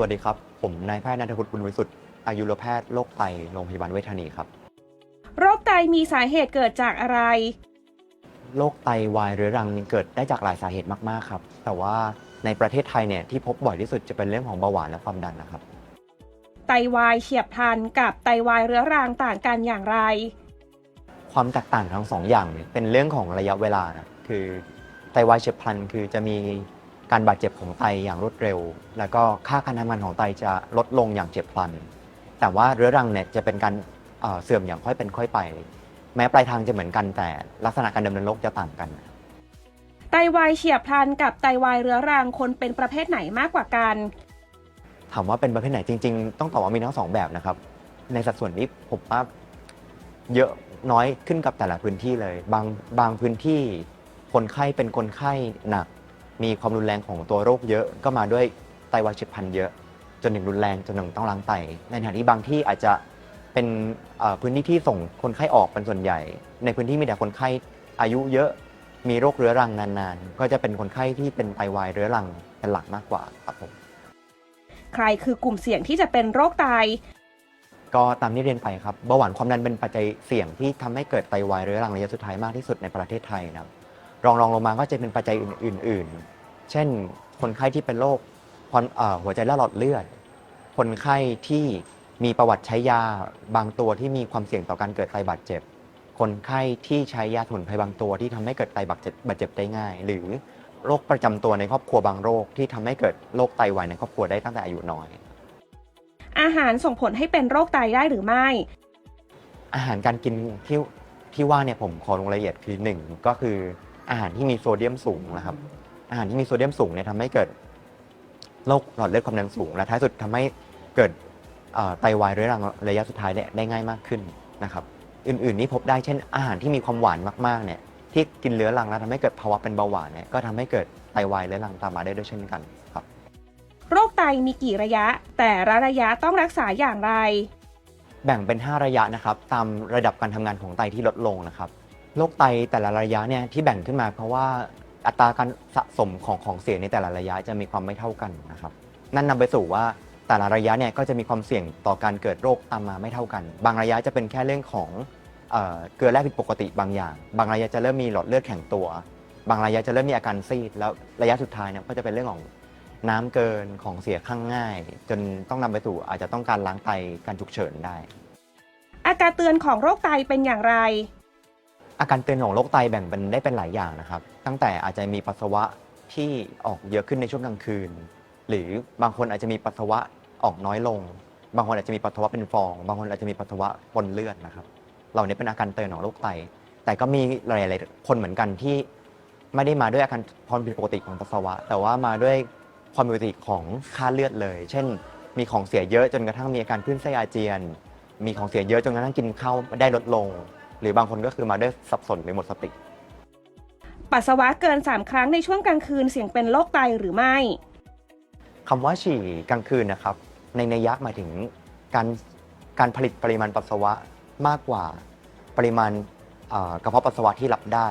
วัสดีครับ ผมนายแพทย์นันทพุทธบุญวิสุทธิ์อายุรแพทย์โรคไตโรงพยาบาลเวชธานีครับ โรคไตมีสาเหตุเกิดจากอะไร โรคไตวายเรื้อรังนี่เกิดได้จากหลายสาเหตุมากๆครับ แต่ว่าในประเทศไทยเนี่ยที่พบบ่อยที่สุดจะเป็นเรื่องของเบาหวานและความดันนะครับ ไตวายเฉียบพลันกับไตวายเรื้อรังต่างกันอย่างไร ความแตกต่างทั้งสองอย่างเนี่ยเป็นเรื่องของระยะเวลานะคือไตวายเฉียบพลันคือจะมี การบาดเจ็บของไตอย่างรวดเร็ว แล้วก็ค่าการทำงานของไตจะลดลงอย่างเฉียบพลัน แต่ว่าเรื้อรังเนี่ยจะเป็นการเอ่อเสื่อมอย่างค่อยเป็นค่อยไป แม้ปลายทางจะเหมือนกันแต่ลักษณะการดำเนินโรคจะต่างกัน ไตวายเฉียบพลันกับไตวายเรื้อรังคนเป็นประเภทไหนมากกว่ากัน ถามว่าเป็นประเภทไหนจริง ๆ ต้องตอบว่ามีทั้งสองแบบนะครับ ในสัดส่วนนี้ผมว่าเยอะน้อยขึ้นกับแต่ละพื้นที่เลย บางบางพื้นที่คนไข้เป็นคนไข้หนัก มีความรุนแรงของตัวโรคเยอะ ก็มาด้วยไตวายเฉียบพลันเยอะ จนถึงรุนแรงจนถึงต้องล้างไต ในขณะที่บางที่อาจจะเป็นเอ่อพื้นที่ที่ส่งคนไข้ออกเป็นส่วนใหญ่ ในพื้นที่มีแต่คนไข้อายุเยอะมีโรคเรื้อรังนานๆ ก็จะเป็นคนไข้ที่เป็นไตวายเรื้อรังเป็นหลักมากกว่าครับผมใครคือกลุ่มเสี่ยงที่จะเป็นโรคไต ก็ตามที่เรียนไปครับเบาหวานความดันเป็นปัจจัยเสี่ยงที่ทำให้เกิดไตวายเรื้อรังระยะสุดท้ายมากที่สุดในประเทศไทยนะครับ รองรองลงมาก็จะเป็นปัจจัยอื่น ๆ เช่น คนไข้ที่เป็นโรคความเอ่อหัวใจและหลอดเลือด คนไข้ที่มีประวัติใช้ยาบางตัวที่มีความเสี่ยงต่อการเกิดไตบาดเจ็บ คนไข้ที่ใช้ยาสมุนไพรบางตัวที่ทำให้เกิดไตบาดเจ็บบาดเจ็บได้ง่าย หรือโรคประจำตัวในครอบครัวบางโรคที่ทำให้เกิดโรคไตวายในครอบครัวได้ตั้งแต่อายุน้อย อาหารส่งผลให้เป็นโรคไตได้หรือไม่ อาหารการกินที่ที่ว่าเนี่ยผมขอลงรายละเอียดคือหนึ่งก็คือ อาหารที่มีโซเดียมสูงนะครับ อาหารที่มีโซเดียมสูงเนี่ยทำให้เกิดโรคหลอดเลือดความดันสูง และท้ายสุดทำให้เกิดเอ่อไตวายเรื้อรังระยะสุดท้ายเนี่ยได้ง่ายมากขึ้นนะครับ อื่นๆ นี่พบได้เช่น อาหารที่มีความหวานมากๆเนี่ยที่กินเรื้อรังแล้วทำให้เกิดภาวะเป็นเบาหวานเนี่ยก็ทำให้เกิดไตวายเรื้อรังตามมาได้ด้วยเช่นกันครับ โรคไตมีกี่ระยะ แต่ละระยะต้องรักษาอย่างไร แบ่งเป็น 5 ระยะนะครับ ตามระดับการทำงานของไตที่ลดลงนะครับ โรคไตแต่ละระยะเนี่ยที่แบ่งขึ้นมา เพราะว่าอัตราการสะสมของของเสียในแต่ละระยะจะมีความไม่เท่ากันนะครับ นั่นนำไปสู่ว่าแต่ละระยะเนี่ยก็จะมีความเสี่ยงต่อการเกิดโรคตามมาไม่เท่ากัน บางระยะจะเป็นแค่เรื่องของเกลือแร่ผิดปกติบางอย่าง บางระยะจะเริ่มมีหลอดเลือดแข็งตัว บางระยะจะเริ่มมีอาการซีด แล้วระยะสุดท้ายเนี่ยก็จะเป็นเรื่องของน้ำเกินของเสียข้างง่าย จนต้องนำไปสู่อาจจะต้องการล้างไตการฉุกเฉินได้ อาการเตือนของโรคไตเป็นอย่างไร อาการเตือนของโรคไตแบ่งเป็นได้เป็นหลายอย่างนะครับ ตั้งแต่อาจจะมีปัสสาวะที่ออกเยอะขึ้นในช่วงกลางคืน หรือบางคนอาจจะมีปัสสาวะออกน้อยลง บางคนอาจจะมีปัสสาวะเป็นฟอง บางคนอาจจะมีปัสสาวะปนเลือดนะครับ เหล่านี้เป็นอาการเตือนของโรคไต แต่ก็มีหลายๆคนเหมือนกันที่ไม่ได้มาด้วยอาการความผิดปกติของปัสสาวะ แต่ว่ามาด้วยความผิดปกติของค่าเลือดเลย เช่น มีของเสียเยอะจนกระทั่งมีอาการคลื่นไส้อาเจียน มีของเสียเยอะจนกระทั่งกินข้าวได้ลดลง หรือบางคนก็คือมาด้วยสับสนหรือหมดสติ ปัสสาวะเกิน 3 ครั้งในช่วงกลางคืนเสี่ยงเป็นโรคไตหรือไม่ คำว่าฉี่กลางคืนนะครับ ในนัยยะหมายถึงการการผลิตปริมาณปัสสาวะมากกว่าปริมาณเอ่อกระเพาะปัสสาวะที่รับได้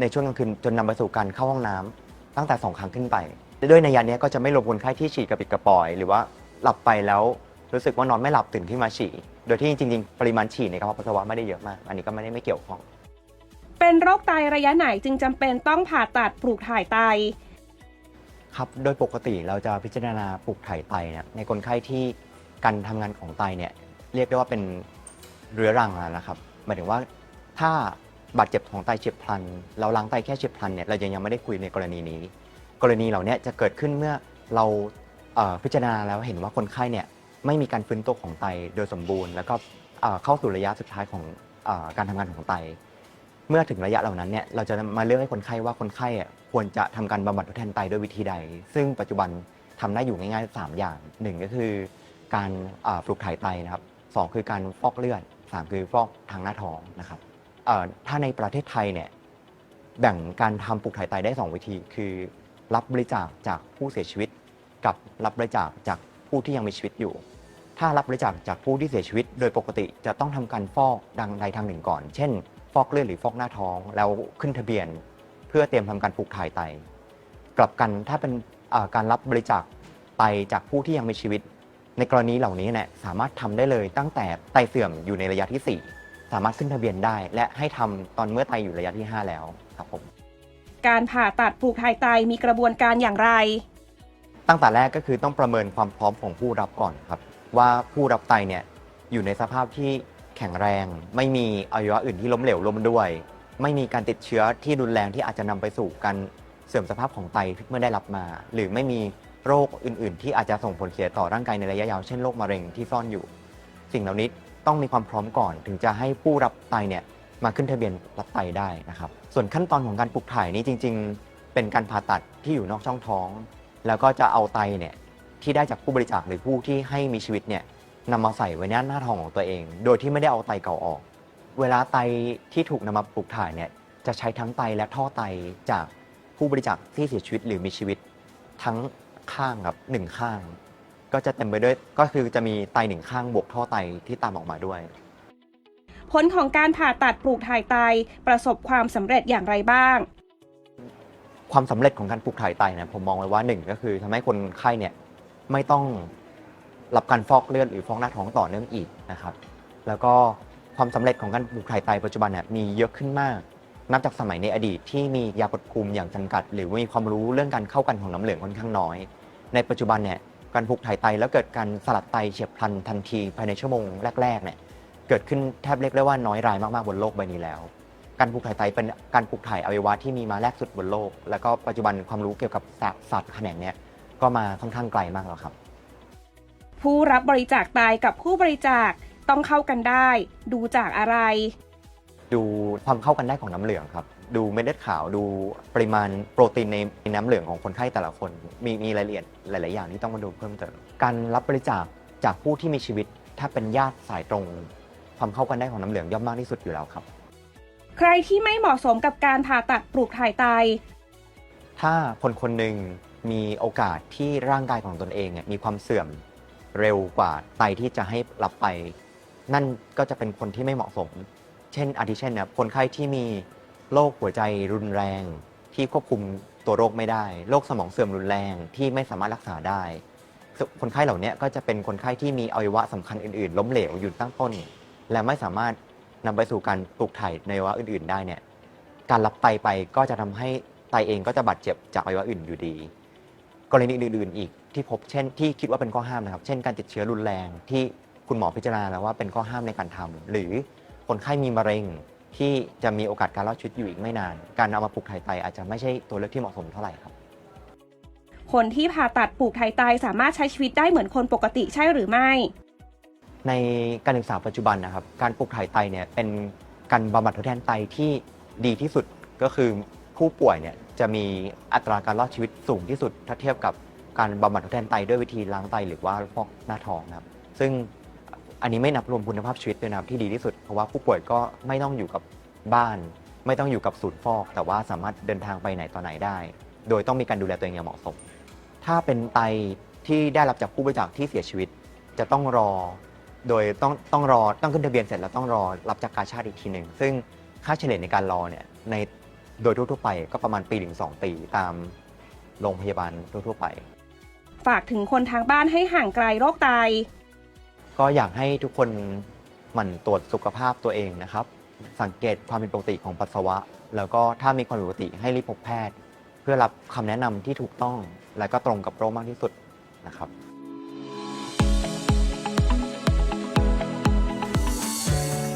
ในช่วงกลางคืนจนนำไปสู่การเข้าห้องน้ำตั้งแต่ 2 ครั้งขึ้นไป ด้วยนัยยะเนี้ยก็จะไม่รวมคนไข้ที่ฉี่กระปิดกระปอย หรือว่าหลับไปแล้ว รู้สึกว่านอนไม่หลับตื่นขึ้นมาฉี่ โดยที่จริง ๆ ปริมาณฉี่ในกระเพาะปัสสาวะไม่ได้เยอะมาก อันนี้ก็ไม่ได้ไม่เกี่ยวข้อง เป็นโรคไตระยะไหนจึงจำเป็นต้องผ่าตัดปลูกถ่ายไต ครับ โดยปกติเราจะพิจารณาปลูกถ่ายไตเนี่ยในคนไข้ที่การทำงานของไตเนี่ยเรียกได้ว่าเป็นเรื้อรังแล้วนะครับ หมายถึงว่าถ้าบาดเจ็บของไตเฉียบพลัน เราล้างไตแค่เฉียบพลันเนี่ยเรายังยังไม่ได้คุยในกรณีนี้ กรณีเหล่านี้จะเกิดขึ้นเมื่อเราเอ่อพิจารณาแล้วเห็นว่าคนไข้เนี่ย ไม่มีการฟื้นตัวของไตโดยสมบูรณ์ แล้วก็เอ่อเข้าสู่ระยะสุดท้ายของเออการทำงานของไต เมื่อถึงระยะเหล่านั้นเนี่ยเราจะมาเลือกให้คนไข้ว่าคนไข้อะควรจะทำการบำบัดทดแทนไตด้วยวิธีใด ซึ่งปัจจุบันทำได้อยู่ง่ายๆ 3 อย่างหนึ่งก็คือการอ่าปลูกถ่ายไตนะครับสองคือการฟอกเลือดสามคือฟอกทางหน้าท้องนะครับเอ่อถ้าในประเทศไทยเนี่ย แบ่งการทำปลูกถ่ายไตได้ 2 วิธี คือ รับบริจาคจากผู้เสียชีวิต กับรับบริจาคจากผู้ที่ยังมีชีวิตอยู่ ถ้ารับบริจาคจากผู้ที่เสียชีวิต โดยปกติจะต้องทำการฟอกดังใดทางหนึ่งก่อน เช่น ฟอกเลือดหรือฟอกหน้าท้อง แล้วขึ้นทะเบียน เพื่อเตรียมทำการปลูกถ่ายไต กลับกันถ้าเป็นอ่าการรับบริจาคไตจากผู้ที่ยังมีชีวิต ในกรณีเหล่านี้เนี่ยสามารถทำได้เลยตั้งแต่ไตเสื่อมอยู่ในระยะที่ 4 สามารถขึ้นทะเบียนได้ และให้ทำตอนเมื่อไตอยู่ระยะที่ 5 แล้วครับผมการผ่าตัดปลูกถ่ายไตมีกระบวนการอย่างไร ตั้งแต่แรกก็คือต้องประเมินความพร้อมของผู้รับก่อนครับ ว่าผู้รับไตเนี่ยอยู่ในสภาพที่แข็งแรง ไม่มีอวัยวะอื่นที่ล้มเหลวล้มด้วย ไม่มีการติดเชื้อที่รุนแรงที่อาจจะนำไปสู่การเสื่อมสภาพของไตเมื่อได้รับมา หรือไม่มีโรคอื่น ๆ ที่อาจจะส่งผลเสียต่อร่างกายในระยะยาวเช่นโรคมะเร็งที่ซ่อนอยู่ สิ่งเหล่านี้ต้องมีความพร้อมก่อน ถึงจะให้ผู้รับไตเนี่ยมาขึ้นทะเบียนรับไตได้นะครับ ส่วนขั้นตอนของการปลูกถ่ายนี่จริง ๆ เป็นการผ่าตัดที่อยู่นอกช่องท้อง แล้วก็จะเอาไตเนี่ย ที่ได้จากผู้บริจาคหรือผู้ที่ให้มีชีวิตเนี่ยนำมาใส่ไว้ในหน้าท้องของตัวเอง โดยที่ไม่ได้เอาไตเก่าออก เวลาไตที่ถูกนำมาปลูกถ่ายเนี่ยจะใช้ทั้งไตและท่อไตจากผู้บริจาคที่เสียชีวิตหรือมีชีวิต ทั้งข้างครับหนึ่งข้าง ก็จะเต็มไปด้วยก็คือจะมีไตหนึ่งข้างบวกท่อไตที่ตามออกมาด้วย ผลของการผ่าตัดปลูกถ่ายไตประสบความสำเร็จอย่างไรบ้าง ความสำเร็จของการปลูกถ่ายไตเนี่ยผมมองไว้ว่าหนึ่งก็คือทำให้คนไข้เนี่ย ไม่ต้องรับการฟอกเลือดหรือฟอกหน้าท้องต่อเนื่องอีกนะครับ แล้วก็ความสำเร็จของการปลูกถ่ายไตปัจจุบันเนี่ยมีเยอะขึ้นมาก นับจากสมัยในอดีตที่มียากดภูมิอย่างจำกัด หรือมีความรู้เรื่องการเข้ากันของน้ำเหลืองค่อนข้างน้อย ในปัจจุบันเนี่ยการปลูกถ่ายไตแล้วเกิดการสลัดไตเฉียบพลันทันทีภายในชั่วโมงแรกๆเนี่ยเกิดขึ้นแทบเรียกได้ว่าน้อยรายมากๆบนโลกใบนี้แล้ว การปลูกถ่ายไตเป็นการปลูกถ่ายอวัยวะที่มีมาแรกสุดบนโลก แล้วก็ปัจจุบันความรู้เกี่ยวกับศาสตร์แขนงเนี้ย ก็มาค่อนข้างไกลมากแล้วครับ ผู้รับบริจาคไตกับผู้บริจาคต้องเข้ากันได้ ดูจากอะไร ดูความเข้ากันได้ของน้ำเหลืองครับ ดูเม็ดเลือดขาวดูปริมาณโปรตีนในในน้ำเหลืองของคนไข้แต่ละคน มีมีรายละเอียดหลาย ๆ อย่างที่ต้องมาดูเพิ่มเติมการรับบริจาคจากผู้ที่มีชีวิต ถ้าเป็นญาติสายตรง ความเข้ากันได้ของน้ำเหลืองย่อมมากที่สุดอยู่แล้วครับ ใครที่ไม่เหมาะสมกับการผ่าตัดปลูกถ่ายไต ถ้าคนคนหนึ่ง มีโอกาสที่ร่างกายของตนเองเนี่ยมีความเสื่อมเร็วกว่าไตที่จะให้รับไป นั่นก็จะเป็นคนที่ไม่เหมาะสม เช่นอาทิเช่นเนี่ยคนไข้ที่มีโรคหัวใจรุนแรง ที่ควบคุมตัวโรคไม่ได้โรคสมองเสื่อมรุนแรงที่ไม่สามารถรักษาได้ คนไข้เหล่านี้ก็จะเป็นคนไข้ที่มีอวัยวะสำคัญอื่นๆ ล้มเหลวอยู่ตั้งต้น และไม่สามารถนำไปสู่การปลูกถ่ายในอวัยวะอื่น ๆ ได้เนี่ยการรับไตไปก็จะทำให้ไตเองก็จะบาดเจ็บจากอวัยวะอื่นอยู่ดี รณีอื่นๆ อีกที่พบเช่นที่คิดว่าเป็นข้อห้ามนะครับ เช่นการติดเชื้อรุนแรงที่คุณหมอพิจารณาแล้วว่าเป็นข้อห้ามในการทำหรือคนไข้มีมะเร็งที่จะมีโอกาสการรอดชีวิตอยู่อีกไม่นาน การเอามาปลูกถ่ายไตอาจจะไม่ใช่ตัวเลือกที่เหมาะสมเท่าไหร่ครับ คนที่ผ่าตัดปลูกถ่ายไตสามารถใช้ชีวิตได้เหมือนคนปกติใช่หรือไม่ ในการศึกษาปัจจุบันนะครับ การปลูกถ่ายไตเนี่ยเป็นการบำบัดทดแทนไตที่ดีที่สุดก็คือผู้ป่วยเนี่ย จะมีอัตราการรอดชีวิตสูงที่สุดถ้าเทียบกับการบำบัดทดแทนไตด้วยวิธีล้างไตหรือว่าฟอกหน้าท้องนะครับ ซึ่งอันนี้ไม่นับรวมคุณภาพชีวิตด้วยนะครับที่ดีที่สุด เพราะว่าผู้ป่วยก็ไม่ต้องอยู่กับบ้าน ไม่ต้องอยู่กับศูนย์ฟอก แต่ว่าสามารถเดินทางไปไหนต่อไหนได้ โดยต้องมีการดูแลตัวเองอย่างเหมาะสม ถ้าเป็นไตที่ได้รับจากผู้บริจาคที่เสียชีวิต จะต้องรอ โดยต้องต้องรอต้องขึ้นทะเบียนเสร็จแล้วต้องรอรับจากกาชาติอีกทีหนึ่งซึ่งค่าเฉลี่ยในการรอเนี่ยใน โดยทั่วๆไปก็ประมาณปีถึง2ปีตามโรงพยาบาลทั่วๆไป ฝากถึงคนทางบ้านให้ห่างไกลโรคไต ก็อยากให้ทุกคนหมั่นตรวจสุขภาพตัวเองนะครับ สังเกตความผิดปกติของปัสสาวะ แล้วก็ถ้ามีความผิดปกติให้รีบพบแพทย์ เพื่อรับคำแนะนำที่ถูกต้อง และก็ตรงกับโรคมากที่สุดนะครับ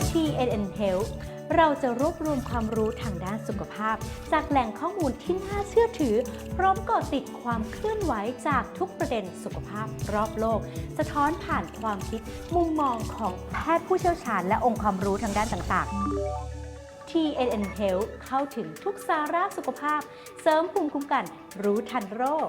TNN Health เราจะรวบรวมความรู้ทางด้านสุขภาพ จากแหล่งข้อมูลที่น่าเชื่อถือ พร้อมกาะติดความเคลื่อนไหวจากทุกประเด็นสุขภาพรอบโลก สะท้อนผ่านความคิดมุมมองของแพทย์ผู้เชี่ยวชาญ และองค์ความรู้ทางด้านต่างๆ TNN Health เข้าถึงทุกสาระสุขภาพ เสริมภูมิคุ้มกัน รู้ทันโรค